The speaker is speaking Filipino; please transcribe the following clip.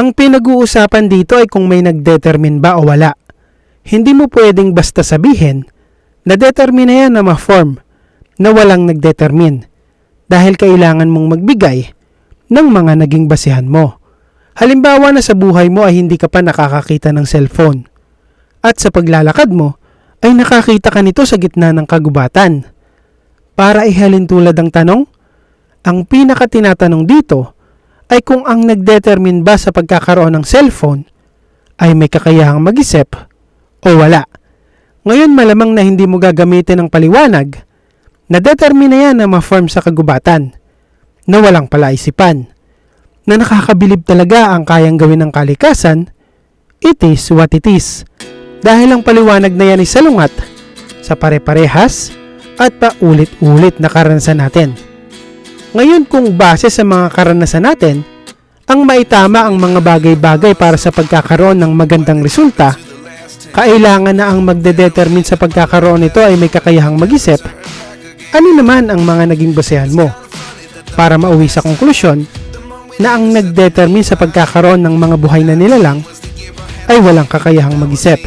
Ang pinag-uusapan dito ay kung may nagdetermine ba o wala. Hindi mo pwedeng basta sabihin na determine yan na ma-form na walang nagdetermine dahil kailangan mong magbigay ng mga naging basihan mo. Halimbawa na sa buhay mo ay hindi ka pa nakakakita ng cellphone at sa paglalakad mo ay nakakita ka nito sa gitna ng kagubatan. Para ihalin tulad ang tanong, ang pinaka tinatanong dito ay kung ang nagdetermine ba sa pagkakaroon ng cellphone ay may kakayahang mag-isip o wala. Ngayon malamang na hindi mo gagamitin ng paliwanag na determine yan na ma-form sa kagubatan na walang palaisipan. Na nakakabilib talaga ang kayang gawin ng kalikasan, it is what it is. Dahil ang paliwanag na yan ay salungat sa pare-parehas at paulit-ulit na karanasan natin. Ngayon kung base sa mga karanasan natin, ang maitama ang mga bagay-bagay para sa pagkakaroon ng magandang resulta, kailangan na ang magdedetermine sa pagkakaroon nito ay may kakayahang mag-isip, ano naman ang mga naging basehan mo? Para mauwi sa konklusyon na ang nagdetermine sa pagkakaroon ng mga buhay na nilalang ay walang kakayahang mag-isip.